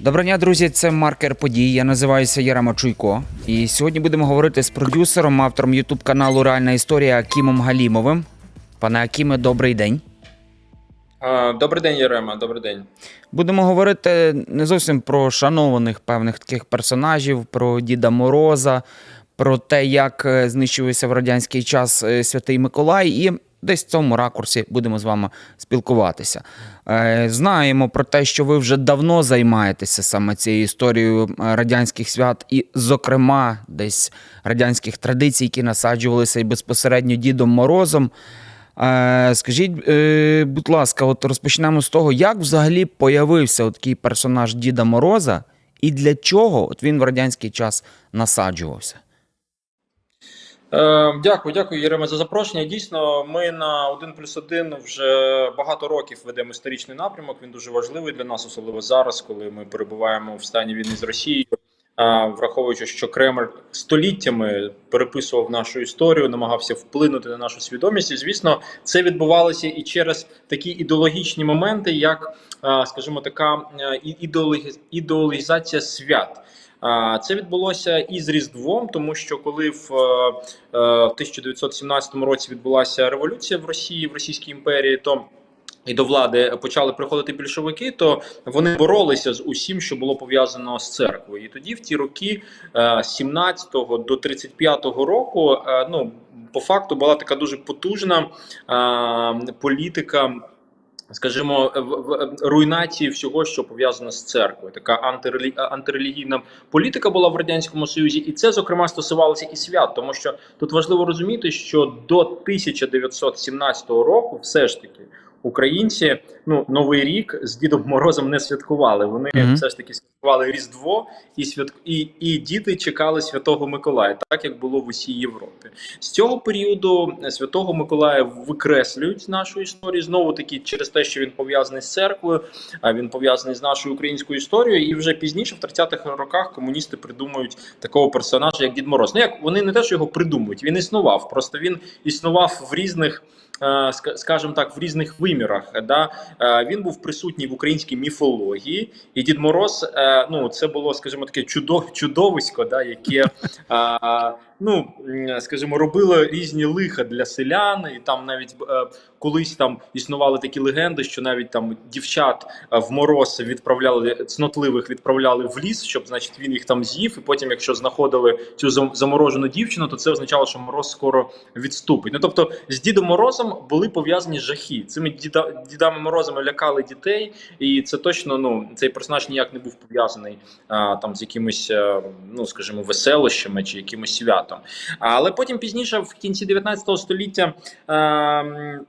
Доброго дня, друзі. Це маркер подій. Я називаюся Ярема Чуйко. І сьогодні будемо говорити з продюсером, автором Ютуб каналу Реальна історія Акімом Галімовим. Пане Акіме, добрий день. Добрий день, Єрема. Добрий день. Будемо говорити не зовсім про шанованих певних таких персонажів, про Діда Мороза, про те, як е, знищувався в радянський час е, Святий Миколай, і десь в цьому ракурсі будемо з вами спілкуватися. Е, Знаємо про те, що ви вже давно займаєтеся саме цією історією е, радянських свят, і, зокрема, десь радянських традицій, які насаджувалися і безпосередньо Дідом Морозом. Е, Скажіть, будь ласка, от розпочнемо з того, як взагалі появився такий персонаж Діда Мороза, і для чого от він в радянський час насаджувався? Е, дякую, дякую, Єрема, за запрошення. Дійсно, ми на 1 плюс 1 вже багато років ведемо історичний напрямок. Він дуже важливий для нас, особливо зараз, коли ми перебуваємо в стані війни з Росією. Враховуючи, що Кремль століттями переписував нашу історію, намагався вплинути на нашу свідомість. І звісно, це відбувалося і через такі ідеологічні моменти, як, скажімо, така е, ідеологізація свят. Це відбулося і з Різдвом, тому що коли в, е, е, в 1917 році відбулася революція в Росії, в Російській імперії, то і до влади почали приходити більшовики, то вони боролися з усім, що було пов'язано з церквою. І тоді, в ті роки, е, з 17 до 35 року, е, ну по факту була така дуже потужна е, політика. Скажімо, в- руйнації всього, що пов'язано з церквою, така антирелі... антирелігійна політика була в радянському союзі, і це зокрема стосувалося і свят, тому що тут важливо розуміти, що до 1917 року, все ж таки, українці ну новий рік з Дідом Морозом не святкували. Вони Мгм. все ж таки святкували Різдво, і свят... і, і діти чекали Святого Миколая, так як було в усій Європі. З цього періоду Святого Миколая викреслюють з нашої історії знову таки через те, що він пов'язаний з церквою, а він пов'язаний з нашою українською історією. І вже пізніше, в 30-х роках, комуністи придумують такого персонажа, як Дід Мороз. Ну як вони не те, що його придумують, він існував. Просто він існував в різних. Е, Скажімо так, в різних вимірах, да? Е, він був присутній в українській міфології, і Дід Мороз, е, ну це було, скажімо, таке чудо, чудовисько, да, яке ну скажімо, робило різні лиха для селян, і там навіть колись там існували такі легенди, що навіть там дівчат е, в мороз відправляли цнотливих, відправляли в ліс, щоб значить він їх там з'їв. І потім, якщо знаходили цю заморожену дівчину, то це означало, що мороз скоро відступить. Ну тобто з Дідом Морозом були пов'язані жахи. Цими діда, дідами Морозами лякали дітей, і це точно ну цей персонаж ніяк не був пов'язаний а, там з якимись, е, ну скажімо, веселощами чи якимось святом. Але потім пізніше, в кінці 19 століття. е, м,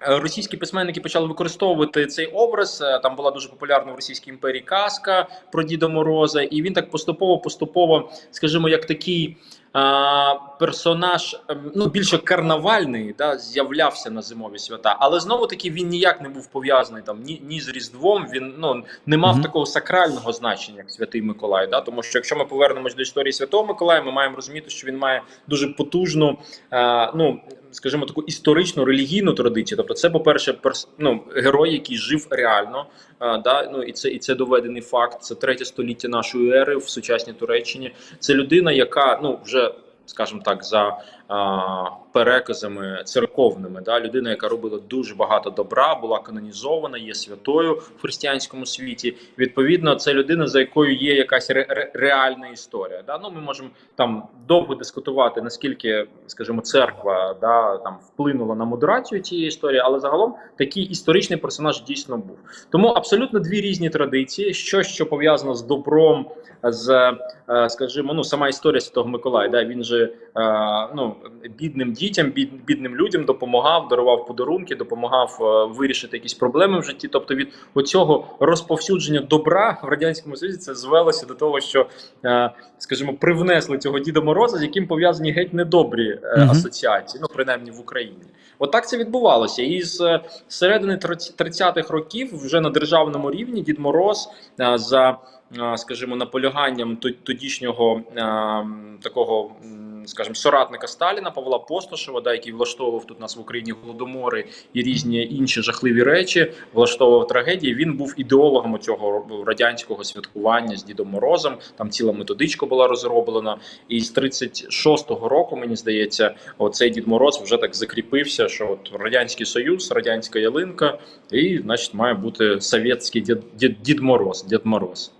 Російські письменники почали використовувати цей образ. Е, Там була дуже популярна в Російській імперії казка про Діда Мороза, і він так поступово, поступово, скажімо, як такий а, персонаж, ем, ну більше карнавальний, да, з'являвся на зимові свята. Але знову таки він ніяк не був пов'язаний там ні, ні з Різдвом. Він ну не мав Мгм. такого сакрального значення, як Святий Миколай. Да? Тому що якщо ми повернемось до історії Святого Миколая, ми маємо розуміти, що він має дуже потужну, а, ну скажімо, таку історичну релігійну традицію. Тобто, це, по-перше, перс... ну, герой, який жив реально. А, да? ну, і, це, і це доведений факт. Це третє століття нашої ери в сучасній Туреччині. Це людина, яка ну вже. Скажімо так, за а, переказами церковними, да, людина, яка робила дуже багато добра, була канонізована, є святою в християнському світі. Відповідно, це людина, за якою є якась ре- ре- реальна історія. Да? Ну, ми можемо там довго дискутувати, наскільки, скажімо, церква да, там вплинула на модерацію цієї історії, але загалом такий історичний персонаж дійсно був. Тому абсолютно дві різні традиції: щось, що пов'язано з добром, з, е, скажімо, ну сама історія Святого Миколая. Да, він же е, ну, бідним дітям, бід, бідним людям допомагав, дарував подарунки, допомагав е, вирішити якісь проблеми в житті. Тобто від оцього розповсюдження добра в радянському Союзі це звелося до того, що, е, скажімо, привнесли цього Діда Мороза, з яким пов'язані геть недобрі е, Мгм. асоціації, ну принаймні в Україні. Отак це відбувалося. І з середини 30-х років вже на державному рівні Дід Мороз е, за, скажімо, наполяганням тодішнього такого скажімо, соратника Сталіна Павла Постошева, да, який влаштовував тут нас в Україні голодомори і різні інші жахливі речі, влаштовував трагедії. Він був ідеологом цього радянського святкування з Дідом Морозом. Там ціла методичка була розроблена. І з 36-го року, мені здається, оцей Дід Мороз вже так закріпився, що от радянський союз, радянська ялинка, і значить має бути совєтський дід, дід, дід Мороз, Дід Мороз.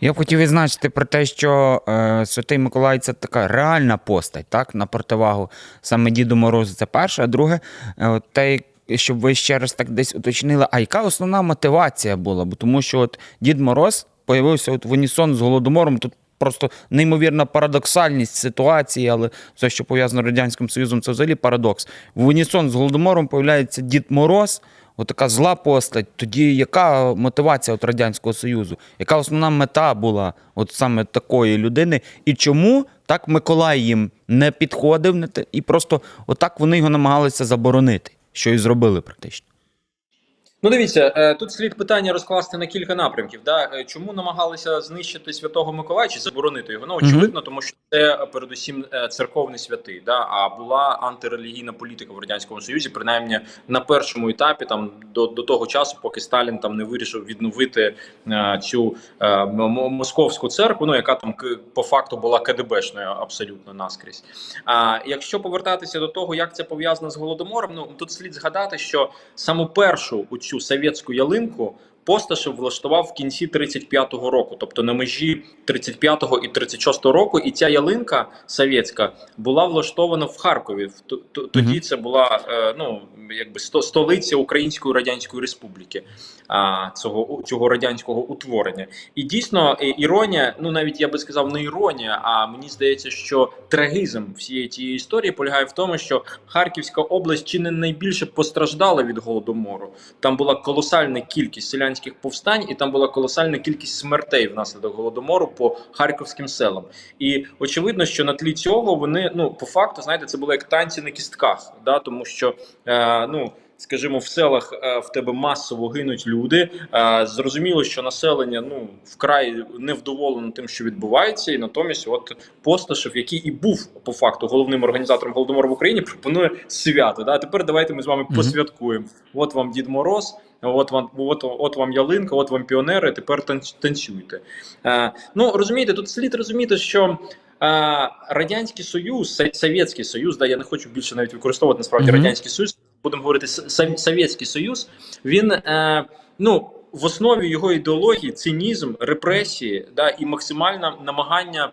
Я б хотів відзначити про те, що е, Святий Миколай це така реальна постать, так, на противагу саме Діду Морозу. Це перше. А друге, е, те, щоб ви ще раз так десь уточнили, а яка основна мотивація була? Бо тому що от Дід Мороз появився от в унісон з Голодомором. Тут просто неймовірна парадоксальність ситуації, але все, що пов'язано з Радянським Союзом, це взагалі парадокс. В унісон з Голодомором появляється Дід Мороз. Отака зла постать. Тоді яка мотивація от Радянського Союзу? Яка основна мета була от саме такої людини? І чому так Миколай їм не підходив і просто отак вони його намагалися заборонити, що і зробили практично? Ну, дивіться, е, тут слід питання розкласти на кілька напрямків. Да? Е, Чому намагалися знищити святого Миколая чи заборонити його? Ну, очевидно, тому що це передусім е, церковний святий, да? а була антирелігійна політика в радянському союзі, принаймні на першому етапі, там до, до того часу, поки Сталін там не вирішив відновити е, цю м- московську церкву, ну яка там по факту була КДБшною абсолютно наскрізь. А якщо повертатися до того, як це пов'язано з голодомором, ну тут слід згадати, що саму першу у цю совєтську ялинку Посташев влаштував в кінці 35-го року, тобто на межі 35-го і 36-го року. І ця ялинка совєтська була влаштована в Харкові. Тоді це була е, ну якби столиця Української радянської республіки, а цього цього радянського утворення. І дійсно іронія, ну навіть я би сказав, не іронія, а мені здається, що трагізм всієї цієї історії полягає в тому, що Харківська область чи не найбільше постраждала від голодомору. Там була колосальна кількість селянських повстань, і там була колосальна кількість смертей внаслідок голодомору по харківським селам. І очевидно, що на тлі цього вони ну по факту, знаєте, це було як танці на кістках, да тому що е, ну. Скажімо, в селах е, в тебе масово гинуть люди. Е, зрозуміло, що населення ну вкрай невдоволено тим, що відбувається, і натомість, от Посташев, який і був по факту головним організатором голодомору в Україні, пропонує свято. Да? Тепер давайте ми з вами Мгм. посвяткуємо. От вам Дід Мороз, от вам, от, от вам ялинка, от вам піонери. Тепер танцюйте. Е, ну розумієте, тут слід розуміти, що. е, Радянський Союз, Со- Совєтський Союз, да, я не хочу більше навіть використовувати насправді Мгм. Радянський Союз, будемо говорити Совєтський Союз, він е, ну, в основі його ідеології цинізм, репресії да, і максимальне намагання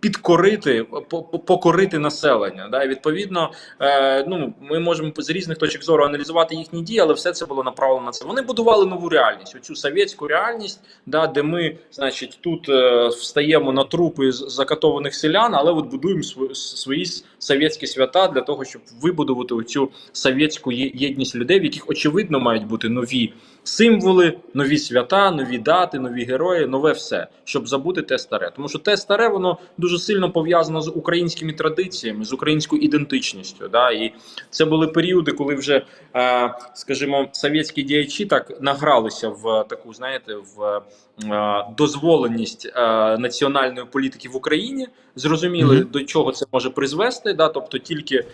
підкорити, по- по- покорити населення. Да? І відповідно, е, ну, ми можемо з різних точок зору аналізувати їхні дії, але все це було направлено на це. Вони будували нову реальність, оцю совєтську реальність, да, де ми, значить, тут е, встаємо на трупи закатованих селян, але от будуємо св- свої совєтські свята для того, щоб вибудувати оцю совєтську єдність людей, в яких очевидно мають бути нові символи, нові свята, нові дати, нові герої, нове все, щоб забути те старе. Тому що те старе воно дуже сильно пов'язано з українськими традиціями, з українською ідентичністю. Да? І це були періоди, коли вже, е, скажімо, совєтські діячі так награлися в таку, знаєте, в е, дозволеність е, національної політики в Україні. Зрозуміли, Мгм. до чого це може призвести. Да? Тобто тільки.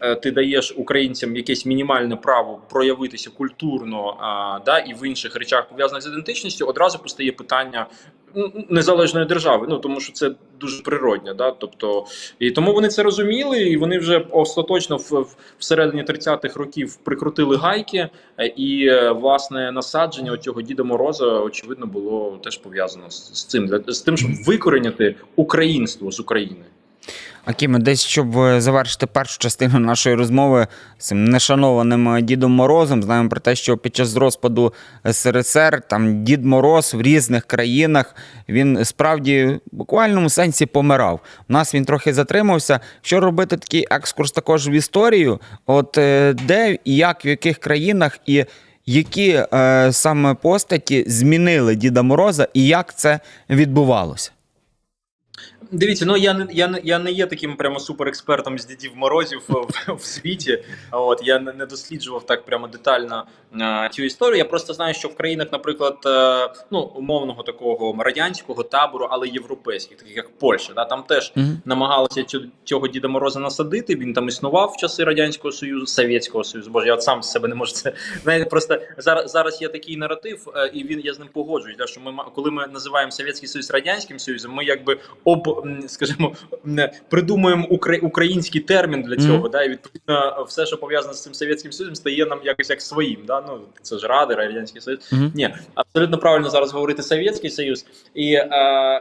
Е, ти даєш українцям якесь мінімальне право проявитися культурно, а, да, і в інших речах пов'язаних з ідентичністю, одразу постає питання незалежної держави. Ну тому що це дуже природне. Да? Тобто, і тому вони це розуміли, і вони вже остаточно в, всередині 30-х років прикрутили гайки, е, і е, власне насадження цього Діда Мороза очевидно було теж пов'язано з, з цим з тим, щоб викорінити українство з України. Акіме, десь щоб е, завершити першу частину нашої розмови з цим нешанованим е, Дідом Морозом, знаємо про те, що під час розпаду СРСР там Дід Мороз в різних країнах він справді в буквальному сенсі помирав. У нас він трохи затримався. Що робити такий екскурс також в історію? От е, де і як, в яких країнах і які е, саме постаті змінили Діда Мороза і як це відбувалося? Дивіться, ну я не я не я не є таким прямо суперекспертом з дідів морозів в, в світі. От я не, не досліджував так прямо детально е, цю історію. Я просто знаю, що в країнах, наприклад, е, ну умовного такого радянського табору, але європейських, таких як Польща, да там теж Мгм. намагалися цю, цього Діда Мороза насадити. Він там існував в часи радянського союзу, совєтського союзу. Боже, я от сам з себе не можу це знаєте. Просто зараз зараз є такий наратив, е, і він я з ним погоджуюсь. Да, що ми коли ми називаємо Совєтський Союз радянським союзом, ми якби об скажімо, придумуємо укра- український термін для цього. Мгм. Да, і відповідно все, що пов'язане з цим совєтським союзом, стає нам якось як своїм. Да? Ну це ж Ради, радянський союз. Мгм. Ні, абсолютно правильно зараз говорити Совєтський Союз. І е,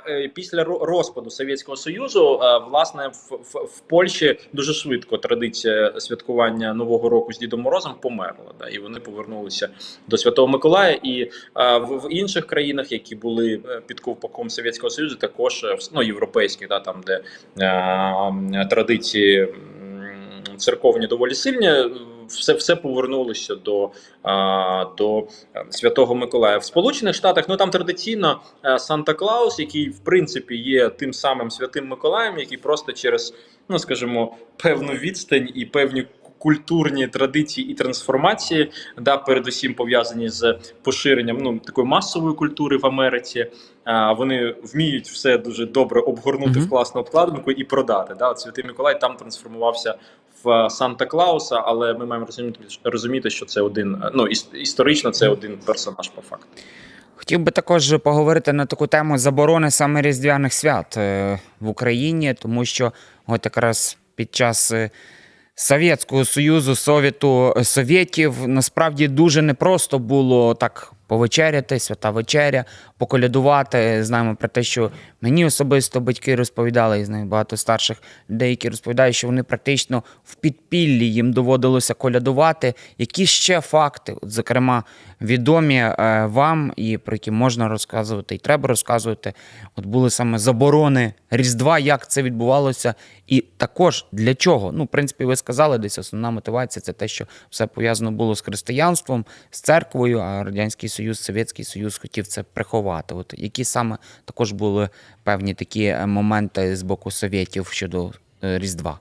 е, після розпаду Совєтського Союзу, е, власне, в, в, в Польщі дуже швидко традиція святкування Нового року з Дідом Морозом померла. Да, і вони повернулися до Святого Миколая. І е, в, в інших країнах, які були е, під ковпаком Совєтського Союзу, також е, ну, європейських, да, там де е, традиції церковні доволі сильні. Все, все повернулося до, а, до е, Святого Миколая. В Сполучених Штатах ну там традиційно е, Санта Клаус, який в принципі є тим самим святим Миколаєм, який просто через, ну скажімо, певну відстань і певні культурні традиції і трансформації, да, передусім пов'язані з поширенням ну такої масової культури в Америці. А, вони вміють все дуже добре обгорнути Мгм. в класну обкладинку і продати. Да? Святий Миколай там трансформувався в Санта Клауса, але ми маємо розуміти, розуміти, що це один ну історично це один персонаж по факту. Хотів би також поговорити на таку тему заборони саме різдвяних свят е, в Україні, тому що от якраз під час е, Совєтського Союзу, Совєту е, Совєтів. Насправді дуже непросто було так повечеряти, свята вечеря, поколядувати. Знаємо про те, що мені особисто батьки розповідали, і знаю багато старших людей, які розповідають, що вони практично в підпіллі їм доводилося колядувати. Які ще факти, от, зокрема, відомі е, вам і про які можна розказувати, і треба розказувати. От були саме заборони Різдва, як це відбувалося, і також для чого? Ну, в принципі, ви сказали, десь основна мотивація це те, що все пов'язано було з християнством, з церквою, а Радянський Союз, Совєтський Союз хотів це приховати. От які саме також були певні такі моменти з боку совєтів щодо е, Різдва?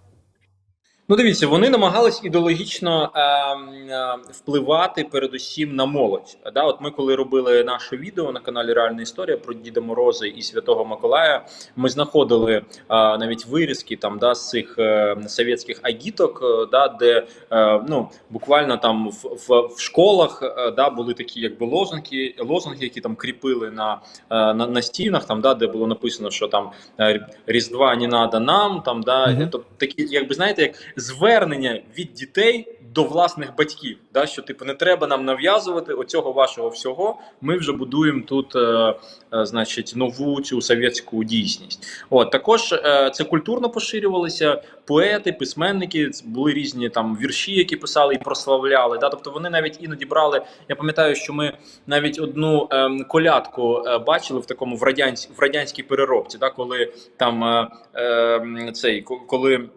Ну, дивіться, вони намагались ідеологічно е, е, впливати передусім на молодь. Да, от ми, коли робили наше відео на каналі Реальна Історія про Діда Мороза і Святого Миколая, ми знаходили е, навіть вирізки там да, з цих е, совєтських агіток, е, да, де е, ну буквально там в, в, в школах е, да, були такі якби лозунги, лозунги, які там кріпили на, е, на, на стінах, там да, де було написано, що там е, Різдва не надо нам, там да, тобто такі, якби знаєте, як звернення від дітей до власних батьків, да, що типу не треба нам нав'язувати оцього вашого всього. Ми вже будуємо тут, е, е, значить, нову цю совєтську дійсність. От також е, це культурно поширювалося. Поети, письменники були різні там вірші, які писали і прославляли. Да, тобто вони навіть іноді брали. Я пам'ятаю, що ми навіть одну ем, колядку е, бачили в такому в радянсь, в радянській переробці, да, коли там е, ем, цей ко- коли.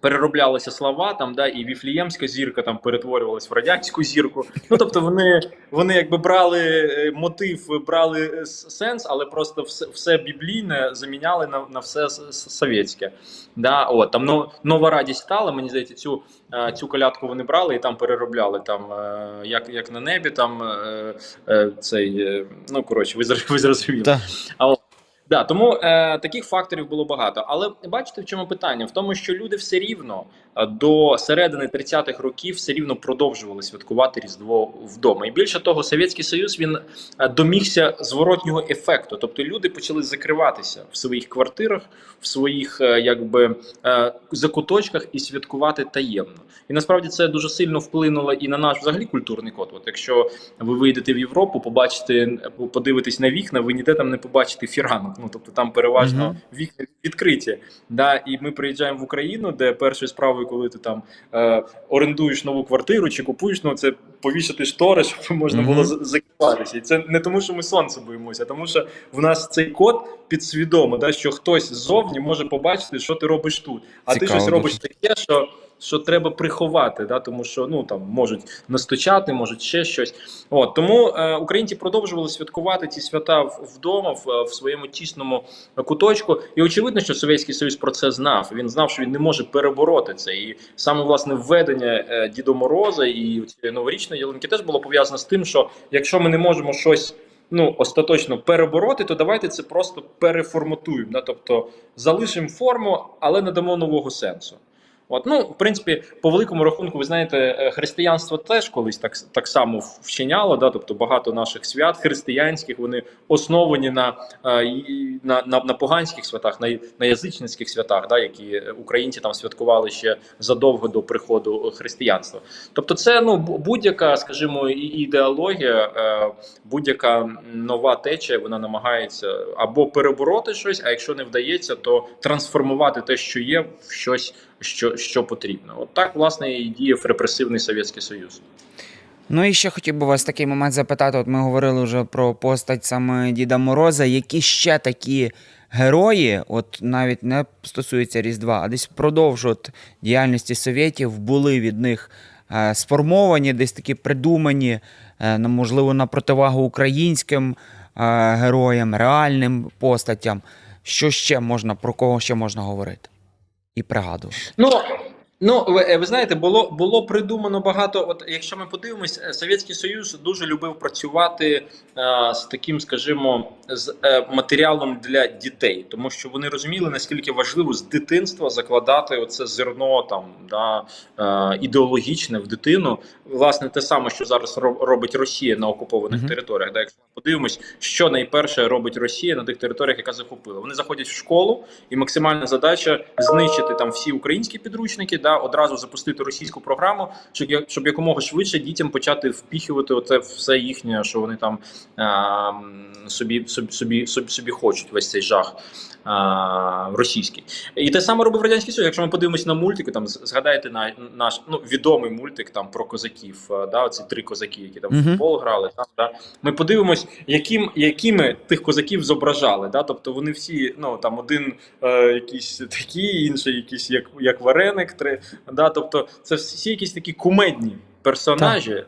Перероблялися слова там, да, і віфліємська зірка там перетворювалась в радянську зірку. Ну тобто вони, вони якби брали е, мотив, брали е, сенс, але просто все, все біблійне заміняли на, на все совєтське. Да, от, там но, нова радість стала. Мені здається, цю, е, цю колядку вони брали і там переробляли. Там як, як на небі, там цей. ну коротше, ви, ви зрозуміли. А да, тому е, таких факторів було багато. Але бачите, в чому питання? В тому, що люди все рівно е, до середини 30-х років все рівно продовжували святкувати Різдво вдома. І більше того, Совєтський Союз він е, домігся зворотнього ефекту. Тобто люди почали закриватися в своїх квартирах, в своїх е, якби закуточках і святкувати таємно. І насправді це дуже сильно вплинуло і на наш взагалі культурний код. От якщо ви вийдете в Європу, побачите, подивитесь на вікна, ви ніде там не побачите фіранок. Ну тобто там переважно Мгм. вікна відкриті. Да, і ми приїжджаємо в Україну, де першою справою, коли ти там е, орендуєш нову квартиру чи купуєш, ну це повішати штори, щоб можна було Мгм. за- закриватися. І це не тому, що ми сонце боїмося, а тому що в нас цей код підсвідомо, да, що хтось ззовні може побачити, що ти робиш тут. А ти Цікаво щось робиш таке, що що треба приховати, да, тому що ну там можуть настучати, можуть ще щось. От тому е, українці продовжували святкувати ці свята вдома, в, в своєму тісному куточку. І очевидно, що Совєтський Союз про це знав. Він знав, що він не може перебороти це. І саме власне введення е, Дідо Мороза і цієї новорічної ялинки теж було пов'язано з тим, що якщо ми не можемо щось. Ну, остаточно перебороти, то давайте це просто переформатуємо. Да? Тобто залишимо форму, але не дамо нового сенсу. От, ну, в принципі, по великому рахунку, ви знаєте, е, християнство теж колись так, так само вчиняло. Да? Тобто багато наших свят християнських вони основані на, е, на, на, на поганських святах, на, на язичницьких святах, да? які українці там святкували ще задовго до приходу християнства. Тобто, це ну будь-яка, скажімо, ідеологія, е, будь-яка нова течія, вона намагається або перебороти щось, а якщо не вдається, то трансформувати те, що є, в щось, що, що потрібно. От так, власне, і діяв репресивний Совєтський Союз. Ну і ще хотів би вас такий момент запитати. От ми говорили вже про постать саме Діда Мороза. Які ще такі герої, от навіть не стосується Різдва, а десь впродовж от діяльності совєтів були від них е, сформовані, десь такі придумані, е, можливо, на противагу українським е, героям, реальним постатям. Що ще можна, про кого ще можна говорити і пригадувати? Ну, ну ви, е, ви знаєте, було, було придумано багато. От якщо ми подивимось, е, Совєтський Союз дуже любив працювати е, з таким, скажімо, з е, матеріалом для дітей, тому що вони розуміли, наскільки важливо з дитинства закладати оце зерно там да, е, ідеологічне в дитину. Власне, те саме, що зараз робить Росія на окупованих Мгм. територіях. Да, якщо ми подивимось, що найперше робить Росія на тих територіях, яка захопила. Вони заходять в школу, і максимальна задача знищити там всі українські підручники, да, одразу запустити російську програму, щоб, щоб якомога швидше дітям почати впіхувати оце все їхнє, що вони там а, собі, собі, собі, собі, собі хочуть, весь цей жах. А, російський і те саме робив радянський Союз. Якщо ми подивимось на мультики, там згадайте на наш ну відомий мультик там про козаків. Да, оці три козаки, які там в футбол грали. Там да ми подивимось, яким якими тих козаків зображали. Да? Тобто вони всі, ну там один е, якийсь такий, інший якийсь як, як вареник. Три, да? Тобто, це всі якісь такі кумедні персонажі,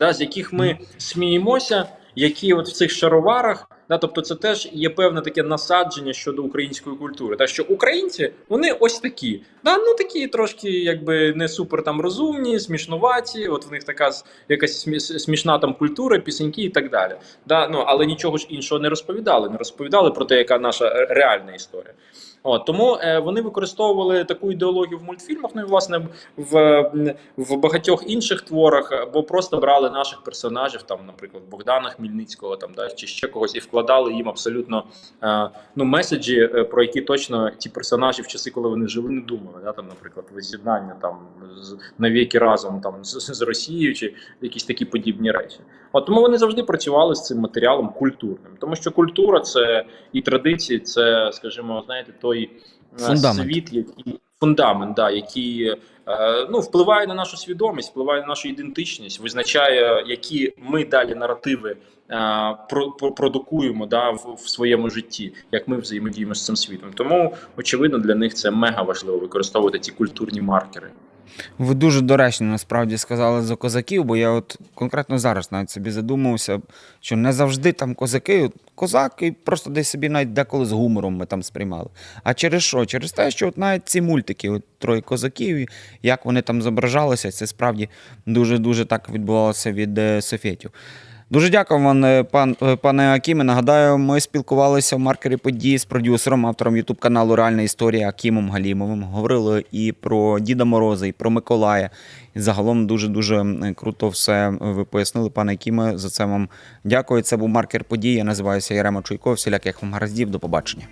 да, з яких ми сміємося, які от в цих шароварах. Да, тобто це теж є певне таке насадження щодо української культури. Та що українці вони ось такі, да, ну такі трошки, якби не супер там розумні, смішнуваті. От в них така якась смішна там культура, пісеньки і так далі. Да, ну але нічого ж іншого не розповідали. Не розповідали про те, яка наша е, реальна історія. От тому е, вони використовували таку ідеологію в мультфільмах. Ну і власне в, в багатьох інших творах, або просто брали наших персонажів, там, наприклад, Богдана Хмельницького, там да чи ще когось, і вкладали їм абсолютно е, ну меседжі, е, про які точно ті персонажі в часи, коли вони жили, не думали. Да? Там, наприклад, воз'єднання там з навіки разом там з, з Росією, чи якісь такі подібні речі. От тому вони завжди працювали з цим матеріалом культурним, тому що культура це і традиції, це, скажімо, знаєте, той е, Фундамент. світ, який фундамент, да, який е, ну, впливає на нашу свідомість, впливає на нашу ідентичність, визначає, які ми далі наративи е, про, про- продукуємо да, в, в своєму житті, як ми взаємодіємо з цим світом. Тому, очевидно, для них це мега важливо використовувати ці культурні маркери. Ви дуже доречно насправді сказали за козаків, бо я от конкретно зараз навіть собі задумався, що не завжди там козаки, козак і просто десь собі навіть деколи з гумором ми там сприймали. А через що? Через те, що от навіть ці мультики, от троє козаків, як вони там зображалися, це справді дуже-дуже так відбувалося від е, софітів. Дуже дякую вам, е, пан, е, пане Акіме. Нагадаю, ми спілкувалися в маркері події з продюсером, автором Ютуб каналу Реальна історія Акімом Галімовим. Говорили і про Діда Мороза, і про Миколая. І загалом дуже дуже круто все ви пояснили, пане Акіме. За це вам дякую. Це був маркер події. Я називаюся Ярема Чуйко. Всіляких вам гараздів. До побачення.